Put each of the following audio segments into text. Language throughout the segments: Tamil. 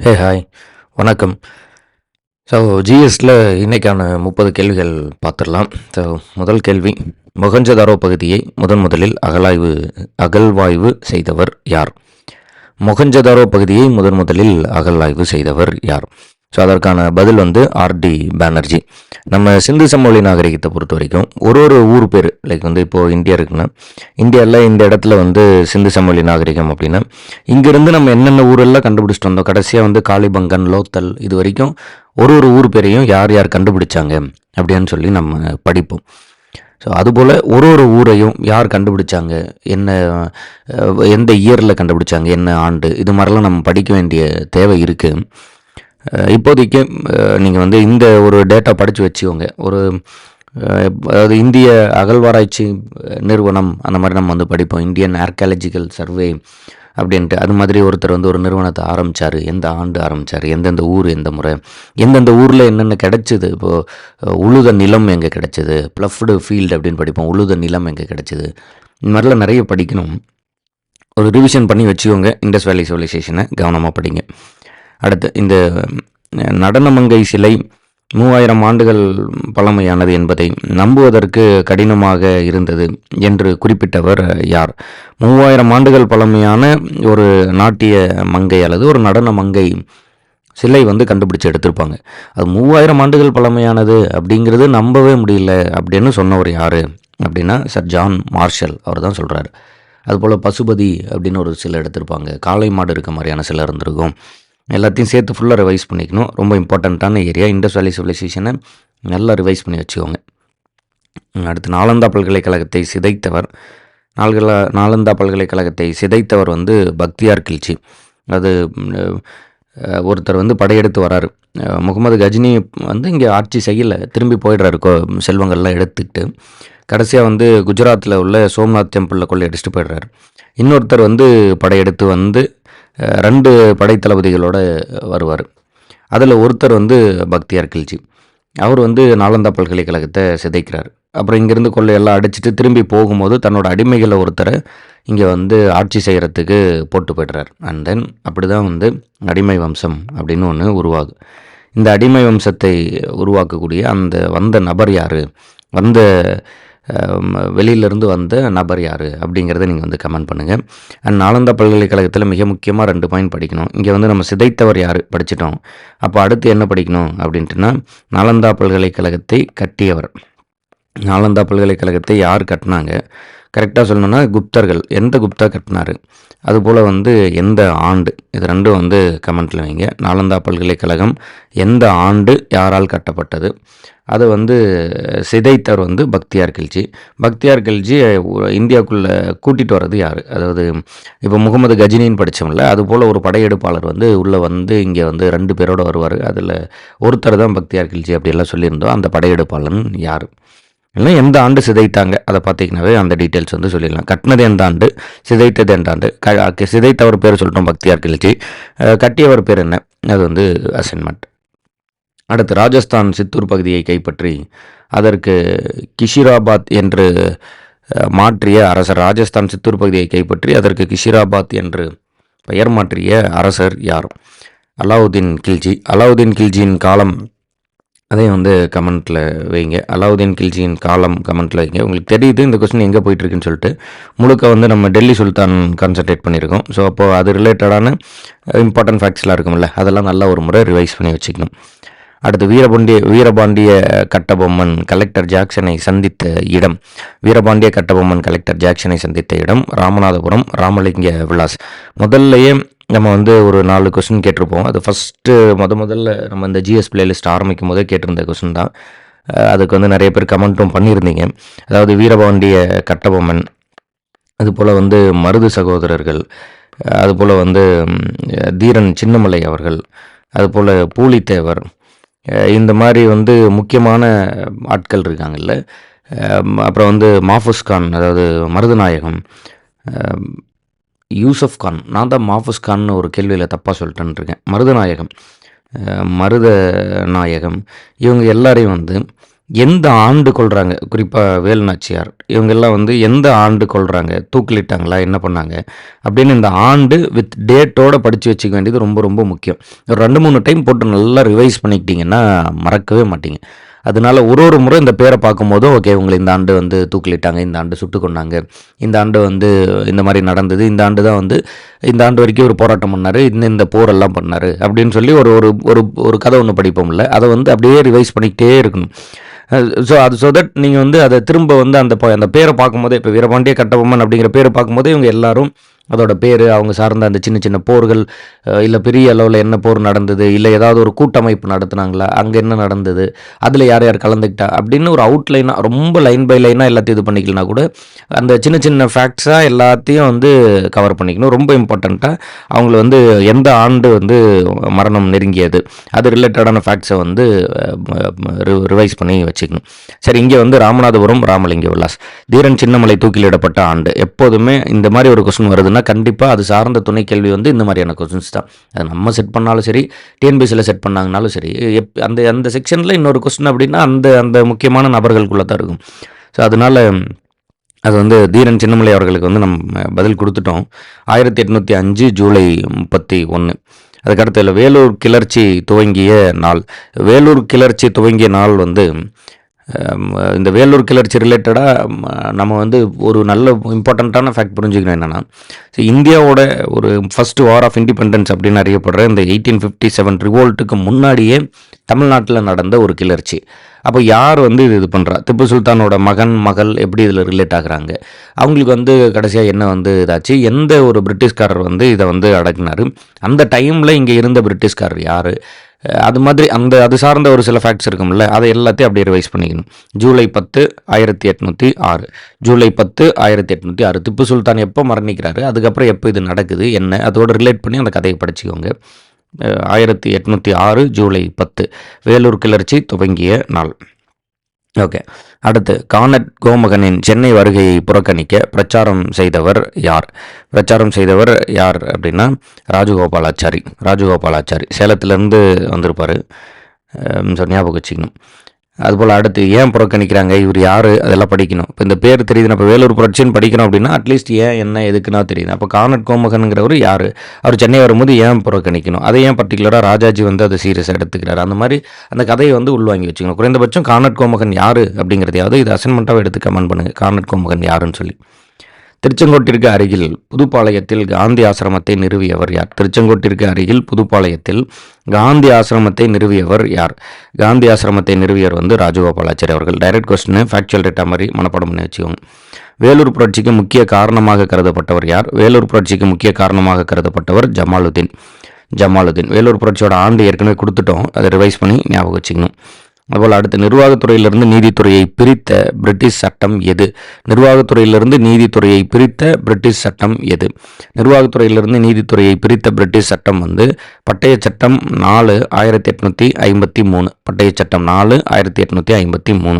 ஹே ஹாய் வணக்கம். ஸோ ஜிஎஸ்டில் இன்றைக்கான முப்பது கேள்விகள் பார்த்துடலாம். ஸோ முதல் கேள்வி. மொகஞ்சதாரோ பகுதியை முதன் முதலில் அகலாய்வு அகழ்வாய்வு செய்தவர் யார்? மொகஞ்சதாரோ பகுதியை முதன் முதலில் அகழ்வாய்வு செய்தவர் யார்? ஸோ அதற்கான பதில் வந்து ஆர்டி பானர்ஜி நம்ம சிந்து சமவெளி நாகரிகத்தை பொறுத்த வரைக்கும் ஒரு ஒரு ஊர் பேர் லைக் வந்து இப்போது இந்தியா இருக்குன்னா இந்தியாவில் இந்த இடத்துல வந்து சிந்து சமவெளி நாகரிகம் அப்படின்னா இங்கேருந்து நம்ம என்னென்ன ஊரெல்லாம் கண்டுபிடிச்சிட்டு வந்தோம்? கடைசியாக வந்து காளிபங்கன் லோத்தல் இது வரைக்கும் ஒரு ஒரு ஊர் பேரையும் யார் யார் கண்டுபிடிச்சாங்க அப்படின்னு சொல்லி நம்ம படிப்போம். ஸோ அதுபோல் ஒரு ஒரு ஊரையும் யார் கண்டுபிடிச்சாங்க? என்ன எந்த இயரில் கண்டுபிடிச்சாங்க? என்ன ஆண்டு? இது மாதிரிலாம் நம்ம படிக்க வேண்டிய தேவை இருக்குது இப்போதைக்கு நீங்கள் வந்து இந்த ஒரு டேட்டா படித்து வச்சுக்கோங்க. ஒரு அதாவது இந்திய அகழ்வாராய்ச்சி நிறுவனம் அந்த மாதிரி நம்ம வந்து படிப்போம். இந்தியன் ஆர்காலஜிக்கல் சர்வே அப்படின்ட்டு அது மாதிரி ஒருத்தர் வந்து ஒரு நிறுவனத்தை ஆரம்பித்தார் எந்த ஆண்டு ஆரம்பித்தார் எந்தெந்த ஊர் எந்த முறை? எந்தெந்த ஊரில் என்னென்ன கிடச்சிது? இப்போது உழுத நிலம் எங்கே கிடச்சிது? ப்ளஃப்டு ஃபீல்டு அப்படின்னு படிப்போம். உழுத நிலம் எங்கே கிடைச்சிது? இந்த மாதிரிலாம் நிறைய படிக்கணும். ஒரு ரிவிஷன் பண்ணி வச்சுக்கோங்க. இண்டஸ் வேலி சிவிலைசேஷனை கவனமாக படிங்க. அடுத்து இந்த நடனமங்கை சிலை மூவாயிரம் ஆண்டுகள் பழமையானது என்பதை நம்புவதற்கு கடினமாக இருந்தது என்று குறிப்பிட்டவர் யார்? மூவாயிரம் ஆண்டுகள் பழமையான ஒரு நாட்டிய மங்கை அல்லது ஒரு நடன மங்கை சிலை வந்து கண்டுபிடிச்சு எடுத்திருப்பாங்க. அது மூவாயிரம் ஆண்டுகள் பழமையானது அப்படிங்கிறது நம்பவே முடியல அப்படின்னு சொன்னவர் யார் அப்படின்னா சர் ஜான் மார்ஷல். அவர் தான் சொல்கிறாரு அதுபோல் பசுபதி அப்படின்னு ஒரு சிலை எடுத்திருப்பாங்க. காளை மாடு இருக்க மாதிரியான சிலை இருந்திருக்கும். எல்லாத்தையும் சேர்த்து ஃபுல்லாக ரிவைஸ் பண்ணிக்கணும். ரொம்ப இம்பார்ட்டண்ட்டான ஏரியா இண்டஸ் வேலி சிவிலைசேஷனை நல்லா ரிவைஸ் பண்ணி வச்சுக்கோங்க. அடுத்து நாலந்தா பல்கலைக்கழகத்தை சிதைத்தவர். நால்கல நாலந்தா பல்கலைக்கழகத்தை சிதைத்தவர் வந்து பக்தியார் கில்ச்சி அது ஒருத்தர் வந்து படையெடுத்து வராரு. முகமது கஜினி வந்து இங்கே ஆட்சி செய்யலை. திரும்பி போயிடுறாரு கோ செல்வங்கள்லாம் எடுத்துக்கிட்டு. கடைசியாக வந்து குஜராத்தில் உள்ள சோம்நாத் டெம்பிளில் கொள்ளை அடிச்சுட்டு போயிடுறாரு. இன்னொருத்தர் வந்து படையெடுத்து வந்து ரெண்டு படைத்தளபதிகளோட வருவார். அதில் ஒருத்தர் வந்து பக்தியார் கில்ஜி. அவர் வந்து நாலந்தா பல்கலைக்கழகத்தை சிதைக்கிறார். அப்புறம் இங்கேருந்து கொள்ளையெல்லாம் அடிச்சுட்டு திரும்பி போகும்போது தன்னோட அடிமைகளை ஒருத்தரை இங்கே வந்து ஆட்சி செய்கிறதுக்கு போட்டு போய்டுறார். அண்ட் தென் அப்படி தான் வந்து அடிமை வம்சம் அப்படின்னு ஒன்று உருவாகும் இந்த அடிமை வம்சத்தை உருவாக்கக்கூடிய அந்த வந்த நபர் யார்? வந்த வெளியிலிருந்து வந்த நபர் யார் அப்படிங்கிறத நீங்கள் வந்து கமெண்ட் பண்ணுங்கள் அண்ட் நாலந்தா பல்கலைக்கழகத்தில் மிக முக்கியமாக ரெண்டு பாயிண்ட் படிக்கணும். இங்கே வந்து நம்ம சிதைத்தவர் யார்? படிச்சிட்டோம். அப்போ அடுத்து என்ன படிக்கணும் அப்படின்ட்டுனா நாலந்தா பல்கலைக்கழகத்தை கட்டியவர். நாலந்தா பல்கலைக்கழகத்தை யார் கட்டினாங்க? கரெக்டாக சொல்லணும்னா குப்தர்கள். எந்த குப்தா கட்டினாரு அதுபோல் வந்து எந்த ஆண்டு? இது ரெண்டும் வந்து கமெண்ட்டில் வைங்க. நாலந்தா பல்கலைக்கழகம் எந்த ஆண்டு யாரால் கட்டப்பட்டது? அது வந்து சிதைத்தவர் வந்து பக்தியார் கில்ஜி. பக்தியார் கில்ஜி இந்தியாவுக்குள்ளே கூட்டிகிட்டு வர்றது யார்? அதாவது இப்போ முகமது கஜினின்னு படித்தோம்ல அதுபோல் ஒரு படையெடுப்பாளர் வந்து உள்ளே வந்து இங்கே வந்து ரெண்டு பேரோட வருவார். அதில் ஒருத்தர் தான் பக்தியார் கில்ஜி அப்படியெல்லாம் சொல்லியிருந்தோம். அந்த படையெடுப்பாளன் யார்? இல்லை எந்த ஆண்டு சிதைத்தாங்க? அதை பார்த்தீங்கன்னாவே அந்த டீட்டெயில்ஸ் வந்து சொல்லிடலாம். கட்டினது எந்த ஆண்டு? சிதைத்தது எந்த ஆண்டு? க சிதைத்தவர் பேர் சொல்லிட்டோம் பக்தியார் கிழிச்சி கட்டியவர் பேர் என்ன? அது வந்து அசைன்மெண்ட் அடுத்து ராஜஸ்தான் சித்தூர் பகுதியை கைப்பற்றி அதற்கு கிஷிராபாத் என்று மாற்றிய அரசர் ராஜஸ்தான் சித்தூர் பகுதியை கைப்பற்றி அதற்கு கிஷிராபாத் என்று பெயர் மாற்றிய அரசர் யார்? அலாவுதீன் கில்ஜி. அலாவுதீன் கில்ஜியின் காலம் அதையும் வந்து கமெண்ட்டில் வைங்க. அலாவுதீன் கில்ஜியின் காலம் கமெண்ட்டில் வைங்க. உங்களுக்கு தெரியுது இந்த கொஸ்டின் எங்கே போயிட்டுருக்குன்னு சொல்லிட்டு. முழுக்க வந்து நம்ம டெல்லி சுல்தான் கான்சன்ட்ரேட் பண்ணியிருக்கோம். ஸோ அப்போது அது ரிலேட்டடான இம்பார்ட்டன்ட் ஃபேக்ட்ஸ்லாம் இருக்கும்ல அதெல்லாம் நல்லா ஒரு முறை ரிவைஸ் பண்ணி வச்சுக்கணும். அடுத்து வீரபாண்டிய வீரபாண்டிய கட்டபொம்மன் கலெக்டர் ஜாக்சனை சந்தித்த இடம். வீரபாண்டிய கட்டபொம்மன் கலெக்டர் ஜாக்சனை சந்தித்த இடம். ராமநாதபுரம் ராமலிங்க விலாஸ். முதல்லையே நம்ம வந்து ஒரு நாலு கொஸ்டின் கேட்டிருப்போம். அது ஃபஸ்ட்டு முத முதல்ல நம்ம இந்த ஜிஎஸ் பிளேலிஸ்ட் ஆரம்பிக்கும் போதே கேட்டிருந்த கொஸ்டின் தான். அதுக்கு வந்து நிறைய பேர் கமெண்ட்டும் பண்ணியிருந்தீங்க. அதாவது வீரபாண்டிய கட்டபொம்மன் அதுபோல் வந்து மருது சகோதரர்கள் அதுபோல் வந்து தீரன் சின்னமலை அவர்கள் அதுபோல் பூலித்தேவர் இந்த மாதிரி வந்து முக்கியமான ஆட்கள் இருக்காங்கல்ல. அப்புறம் வந்து மாஃபூஸ் கான் அதாவது மருதநாயகம் யூசப் கான் நான் தான் மாஃபூஸ் கான்னு ஒரு கேள்வியில் தப்பாக சொல்லிட்டேன் இருக்கேன் மருதநாயகம் மருத நாயகம் இவங்க எல்லாரையும் வந்து எந்த ஆண்டு கொள்கிறாங்க குறிப்பாக வேலுநாச்சியார் இவங்கெல்லாம் வந்து எந்த ஆண்டு கொள்கிறாங்க தூக்கிலிட்டாங்களா? என்ன பண்ணாங்க? அப்படின்னு இந்த ஆண்டு வித் டேட்டோட படித்து வச்சுக்க வேண்டியது ரொம்ப ரொம்ப முக்கியம். ஒரு 2, 3 டைம் போட்டு நல்லா ரிவைஸ் பண்ணிக்கிட்டீங்கன்னா, மறக்கவே மாட்டீங்க. அதனால ஒரு ஒரு முறை இந்த பேரை பார்க்கும்போதும், ஓகே இவங்களை இந்த ஆண்டு வந்து தூக்கிலிட்டாங்க, இந்த ஆண்டு சுட்டு கொண்டாங்க. இந்த ஆண்டு வந்து இந்த மாதிரி நடந்தது, இந்த ஆண்டு தான் வந்து இந்த ஆண்டு வரைக்கும் ஒரு போராட்டம் பண்ணார். இந்த இந்த போரெல்லாம் பண்ணார். அப்படின்னு சொல்லி ஒரு ஒரு ஒரு ஒரு கதை ஒண்ணு படிப்போம்ல, அதை வந்து அப்படியே ரிவைஸ் பண்ணிக்கிட்டே இருக்கணும். ஸோ அது ஸோ தட் நீங்கள் வந்து அதை திரும்ப வந்து அந்த அந்த பேரை பார்க்கும்போதே இப்போ வீரபாண்டிய கட்டபொம்மன் அப்படிங்கிற பேரை பார்க்கும்போதே இவங்க எல்லாரும் அதோட பேர் அவங்க சார்ந்த அந்த சின்ன சின்ன போர்கள், இல்லை பெரிய அளவில் என்ன போர் நடந்தது, இல்லை ஏதாவது ஒரு கூட்டமைப்பு நடத்துனாங்களா? அங்கே என்ன நடந்தது? அதில் யார் யார் கலந்துக்கிட்டா? அப்படின்னு ஒரு அவுட்லைனாக ரொம்ப லைன் பை லைனாக எல்லாத்தையும் இது பண்ணிக்கலனா கூட, அந்த சின்ன சின்ன ஃபேக்ட்ஸாக எல்லாத்தையும் வந்து கவர் பண்ணிக்கணும். ரொம்ப இம்பார்ட்டண்ட்டாக அவங்கள வந்து எந்த ஆண்டு வந்து மரணம் நெருங்கியது? அது ரிலேட்டடான ஃபேக்ட்ஸை வந்து ரி ரிவைஸ் பண்ணி வச்சுக்கணும். சரி இங்கே வந்து ராமநாதபுரம் ராமலிங்க விலாஸ். தீரன் சின்னமலை தூக்கிலிடப்பட்ட ஆண்டு. எப்போதுமே இந்த மாதிரி ஒரு கொஸ்டின் வருதுன்னா, ஆனால் கண்டிப்பாக அது சார்ந்த துணை கேள்வி வந்து இந்த மாதிரியான கொஸ்டின்ஸ் தான். அது நம்ம செட் பண்ணாலும் சரி, டிஎன்பிசியில் செட் பண்ணாங்கனாலும் சரி, எப் அந்த அந்த செக்ஷனில் இன்னொரு கொஸ்டின் அப்படின்னா, அந்த அந்த முக்கியமான நபர்களுக்குள்ளே தான் இருக்கும். ஸோ அதனால அது வந்து தீரன் சின்னமலை அவர்களுக்கு வந்து நம்ம பதில் கொடுத்துட்டோம் ஆயிரத்தி எட்நூற்றி அஞ்சு ஜூலை 31. அதுக்கு அடுத்ததுல வேலூர் கிளர்ச்சி துவங்கிய நாள். வேலூர் கிளர்ச்சி துவங்கிய நாள் வந்து இந்த வேலூர் கிளர்ச்சி ரிலேட்டடாக நம்ம வந்து ஒரு நல்ல இம்பார்ட்டண்ட்டான ஃபேக்ட் புரிஞ்சுக்கணும் என்னென்னா ஸோ இந்தியாவோட ஒரு ஃபர்ஸ்ட் வார் ஆஃப் இண்டிபெண்டன்ஸ் அப்படின்னு அறியப்படுற இந்த 1857 ரிவோல்ட்டுக்கு முன்னாடியே தமிழ்நாட்டில் நடந்த ஒரு கிளர்ச்சி. அப்போ யார் வந்து இது இது பண்ணுறா திப்பு சுல்தானோட மகன், மகள் எப்படி இதில் ரிலேட் ஆகுறாங்க? அவங்களுக்கு வந்து கடைசியாக என்ன வந்து இதாச்சு? எந்த ஒரு பிரிட்டிஷ்காரர் வந்து இதை வந்து அடக்குனாரு? அந்த டைமில் இங்கே இருந்த பிரிட்டிஷ்காரர் யார் அது மாதிரி அந்த அது சார்ந்த ஒரு சில ஃபேக்ட்ஸ் இருக்கும்ல, அதை எல்லாத்தையும் அப்படியே ரிவைஸ் பண்ணிக்கணும். ஜூலை 10, 1806 ஜூலை 10, 1806 திப்பு சுல்தான் எப்போ மரணிக்கிறாரு? அதுக்கப்புறம் எப்போ இது நடக்குது? என்ன? அதோட ரிலேட் பண்ணி அந்த கதையை படிச்சுக்கோங்க. அ 1806 ஜூலை 10 வேலூர் கிளர்ச்சி துவங்கிய நாள். ஓகே. அடுத்து கானட் கோமகனின் சென்னை வருகையை புறக்கணிக்க பிரச்சாரம் செய்தவர் யார்? பிரச்சாரம் செய்தவர் யார் அப்படின்னா, ராஜகோபாலாச்சாரி. ராஜகோபாலாச்சாரி. சேலத்திலேருந்து வந்திருப்பார் ஸோ ஞாபகம் வச்சுக்கணும். அதுபோல் அடுத்து ஏன் புறக்கணிக்கிறாங்க? இவர் யார் அதெல்லாம் படிக்கணும். இப்போ இந்த பேர் தெரியுது நம்ம வேலூர் புரட்சின்னு படிக்கணும் அப்படின்னா, அட்லீஸ்ட் ஏன், என்ன, எதுக்குன்னா தெரியுது அப்போ கானட் கோமகனுங்கிறவர் யார் அவர் சென்னை வரும்போது ஏன் புறக்கணிக்கணும்? அதை ஏன் பர்டிகுலராக ராஜாஜி வந்து அதை சீரியஸாக எடுத்துக்கிறார் அந்த மாதிரி அந்த கதையை வந்து உள்வாங்கி வச்சுக்கணும். குறைந்தபட்சம் கானட் கோமகன் யார் அப்படிங்கிறதையாவது இது அசைன்மெண்ட்டாக எடுத்து கமெண்ட் பண்ணுங்க. கானட் கோமகன் யாருன்னு சொல்லி. திருச்செங்கோட்டிற்கு அருகில் புதுப்பாளையத்தில் காந்தி ஆசிரமத்தை நிறுவியவர் யார்? திருச்செங்கோட்டிற்கு அருகில் புதுப்பாளையத்தில் காந்தி ஆசிரமத்தை நிறுவியவர் யார்? காந்தி ஆசிரமத்தை நிறுவியவர் வந்து ராஜகோபாலாச்சாரி அவர்கள். டைரக்ட் கொஸ்டின் ஃபேக்சுவல் டேட்டா மாதிரி மனப்படும் பண்ணி வச்சுக்கோங்க. வேலூர் புரட்சிக்கு முக்கிய காரணமாக கருதப்பட்டவர் யார்? வேலூர் புரட்சிக்கு முக்கிய காரணமாக கருதப்பட்டவர் ஜமாலுதீன். ஜமாலுதீன். வேலூர் புரட்சியோட ஆண்டு ஏற்கனவே கொடுத்துட்டோம் அதை ரிவைஸ் பண்ணி ஞாபகம் வச்சுக்கணும். அதுபோல் அடுத்து நிர்வாகத்துறையிலிருந்து நீதித்துறையை பிரித்த பிரிட்டிஷ் சட்டம் எது? நிர்வாகத்துறையிலிருந்து நீதித்துறையை பிரித்த பிரிட்டிஷ் சட்டம் எது? நிர்வாகத்துறையிலிருந்து நீதித்துறையை பிரித்த பிரிட்டிஷ் சட்டம் வந்து பட்டயச் சட்டம் 4 1853 பட்டயச் சட்டம் 4 1853.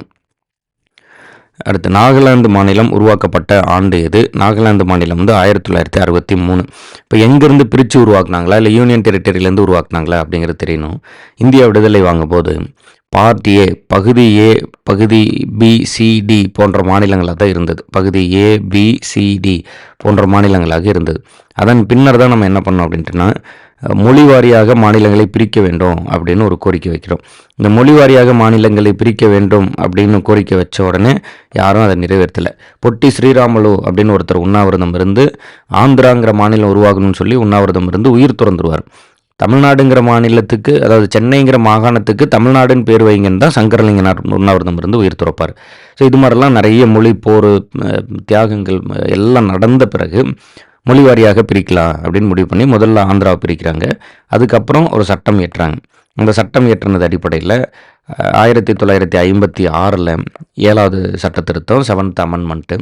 அடுத்து நாகாலாந்து மாநிலம் உருவாக்கப்பட்ட ஆண்டு எது? நாகாலாந்து மாநிலம் வந்து ஆயிரத்தி தொள்ளாயிரத்தி அறுபத்தி மூணு இப்போ எங்கேருந்து பிரித்து உருவாக்குனாங்களா? இல்லை யூனியன் டெரிட்டரியிலேருந்து உருவாக்குனாங்களா? அப்படிங்கிறது தெரியணும். இந்தியா விடுதலை வாங்கும்போது பார்ட் ஏ, பகுதி ஏ, பகுதி பி, சிடி போன்ற மாநிலங்களாக தான் இருந்தது. பகுதி ஏ, பி, சிடி போன்ற மாநிலங்களாக இருந்தது. அதன் பின்னர் தான் நம்ம என்ன பண்ணோம் அப்படின்ட்டுனா, மொழி வாரியாக மாநிலங்களை பிரிக்க வேண்டும் அப்படின்னு ஒரு கோரிக்கை வைக்கிறோம். இந்த மொழி வாரியாக மாநிலங்களை பிரிக்க வேண்டும் அப்படின்னு கோரிக்கை வச்ச உடனே யாரும் அதை நிறைவேற்றலை பொட்டி ஸ்ரீராமலு அப்படின்னு ஒருத்தர் உண்ணாவிரதம் இருந்து, ஆந்திராங்கிற மாநிலம் உருவாகணும்னு சொல்லி உண்ணாவிரதம் இருந்து உயிர் துறந்துருவார் தமிழ்நாடுங்கிற மாநிலத்துக்கு அதாவது சென்னைங்கிற மாகாணத்துக்கு தமிழ்நாடுன்னு பேர் வைங்கன்னு தான் சங்கரலிங்கனார் உண்ணாவிரதம் இருந்து உயிர் துறப்பார் ஸோ இது மாதிரிலாம் நிறைய மொழி போர் தியாகங்கள் எல்லாம் நடந்த பிறகு மொழி வாரியாக பிரிக்கலாம் அப்படின்னு முடிவு பண்ணி முதல்ல ஆந்திராவை பிரிக்கிறாங்க. அதுக்கப்புறம் ஒரு சட்டம் இயற்றுறாங்க. அந்த சட்டம் இயற்றுனது அடிப்படையில அ 1956ல 7வது சட்ட திருத்தம் செவன்த் அமெண்ட்மெண்ட்டு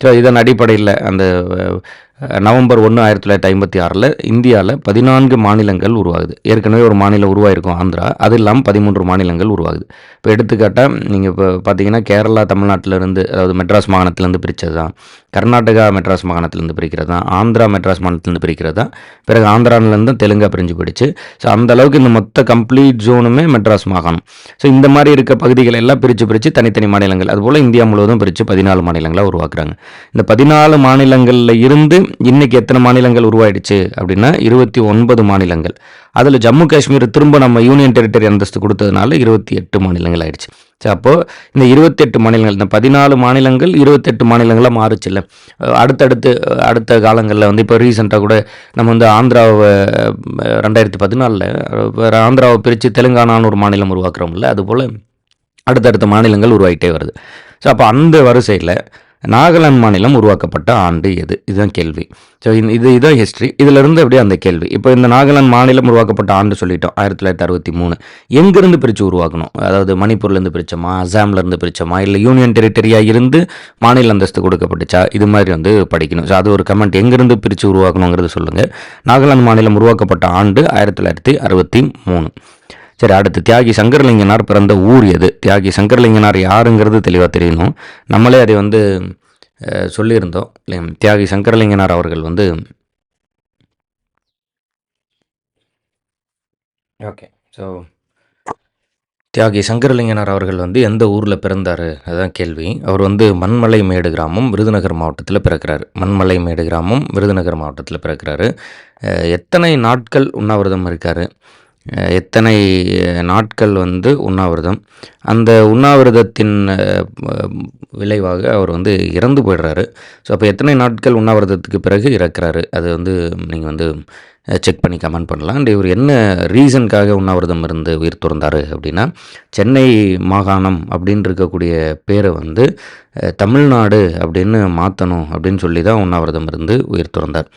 ஸோ இதன் அடிப்படையில் அந்த நவம்பர் ஒன்று ஆயிரத்தி தொள்ளாயிரத்தி ஐம்பத்தி ஆறில் இந்தியாவில் பதினான்கு மாநிலங்கள் உருவாகுது. ஏற்கனவே ஒரு மாநிலம் உருவாயிருக்கும் ஆந்திரா. அது இல்லாமல் பதிமூன்று மாநிலங்கள் உருவாகுது. இப்போ எடுத்துக்காட்டால் நீங்கள் இப்போ பார்த்தீங்கன்னா, கேரளா தமிழ்நாட்டிலேருந்து அதாவது மெட்ராஸ் மாநிலத்திலேருந்து பிரித்தது தான். கர்நாடகா மெட்ராஸ் மாகாணத்திலேருந்து பிரிக்கிறது தான் ஆந்திரா மெட்ராஸ் மாநிலத்திலேருந்து பிரிக்கிறது? தான் பிறகு ஆந்திராவிலேருந்து தெலுங்கா பிரிஞ்சு போயிடுச்சு. ஸோ அந்த அளவுக்கு இந்த மொத்த கம்ப்ளீட் ஜோனுமே மெட்ராஸ் மாகாணம். ஸோ இந்த மாதிரி இருக்க பகுதிகள் எல்லாம் பிரித்து பிரித்து தனித்தனி மாநிலங்கள் அதுபோல் இந்தியா முழுவதும் பிரித்து பதினாலு மாநிலங்களாக உருவாக்குறாங்க. இந்த பதினாலு மாநிலங்களில் இருந்து இன்றைக்கி எத்தனை மாநிலங்கள் உருவாயிடுச்சு அப்படின்னா இருபத்தி ஒன்பது மாநிலங்கள். அதில் ஜம்மு காஷ்மீர் திரும்ப நம்ம யூனியன் டெரிட்டரி அந்தஸ்து கொடுத்ததுனால இருபத்தி எட்டு மாநிலங்கள் ஆயிடுச்சு. ஸோ அப்போது இந்த இருபத்தெட்டு மாநிலங்கள் இந்த பதினாலு மாநிலங்கள் இருபத்தெட்டு மாநிலங்களாக மாறுச்சுல்ல அடுத்தடுத்து அடுத்த காலங்களில் வந்து இப்போ ரீசெண்டாக கூட நம்ம வந்து ஆந்திராவை ரெண்டாயிரத்தி பதினாலில் ஆந்திராவை பிரித்து தெலுங்கானான்னு ஒரு மாநிலம் உருவாக்குறோம்ல அதுபோல் அடுத்தடுத்த மாநிலங்கள் உருவாகிட்டே வருது. ஸோ அப்போ அந்த வரிசையில் நாகாலாந்து மாநிலம் உருவாக்கப்பட்ட ஆண்டு எது? இதுதான் கேள்வி. ஸோ இது இதுதான் ஹிஸ்ட்ரி இதிலிருந்து அப்படியே அந்த கேள்வி. இப்போ இந்த நாகாலாந்து மாநிலம் உருவாக்கப்பட்ட ஆண்டு சொல்லிட்டோம் ஆயிரத்தி தொள்ளாயிரத்தி அறுபத்தி மூணு. எங்கேருந்து பிரித்து உருவாக்கணும்? அதாவது மணிப்பூர்லேருந்து பிரித்தோமா அசாம்லேருந்து பிரித்தோமா இல்லை யூனியன் டெரிட்டரியாக இருந்து மாநில அந்தஸ்து கொடுக்கப்பட்டுச்சா? இது மாதிரி வந்து படிக்கணும். ஸோ அது ஒரு கமெண்ட். எங்கேருந்து பிரித்து உருவாக்கணுங்கிறது சொல்லுங்கள் நாகாலாந்து மாநிலம் உருவாக்கப்பட்ட ஆண்டு ஆயிரத்தி தொள்ளாயிரத்தி அறுபத்தி மூணு. சரி அடுத்து தியாகி சங்கரலிங்கனார் பிறந்த ஊர் எது? தியாகி சங்கரலிங்கனார் யாருங்கிறது தெளிவாக தெரியணும். நம்மளே அதை வந்து சொல்லியிருந்தோம். இல்லையா? தியாகி சங்கரலிங்கனார் அவர்கள் வந்து ஓகே. ஸோ தியாகி சங்கரலிங்கனார் அவர்கள் வந்து எந்த ஊரில் பிறந்தார்? அதுதான் கேள்வி. அவர் வந்து மண்மலை மேடு கிராமம் விருதுநகர் மாவட்டத்தில் பிறக்கிறார். மண்மலை மேடு கிராமம் விருதுநகர் மாவட்டத்தில் பிறக்கிறாரு. எத்தனை நாட்கள் உண்ணாவிரதம் இருக்கார்? எத்தனை நாட்கள் வந்து உண்ணாவிரதம்? அந்த உண்ணாவிரதத்தின் விளைவாக அவர் வந்து இறந்து போயிடுறாரு. ஸோ அப்போ எத்தனை நாட்கள் உண்ணாவிரதத்துக்கு பிறகு இறக்குறாரு? அது வந்து நீங்கள் வந்து செக் பண்ணி கமெண்ட் பண்ணலாம். அண்ட் இவர் என்ன ரீசனுக்காக உண்ணாவிரதம் இருந்து உயிர் துறந்தார் அப்படின்னா சென்னை மாகாணம் அப்படின்னு இருக்கக்கூடிய பேரை வந்து தமிழ்நாடு அப்படின்னு மாற்றணும் அப்படின்னு சொல்லி தான் உண்ணாவிரதம் இருந்து உயிர் துறந்தார்.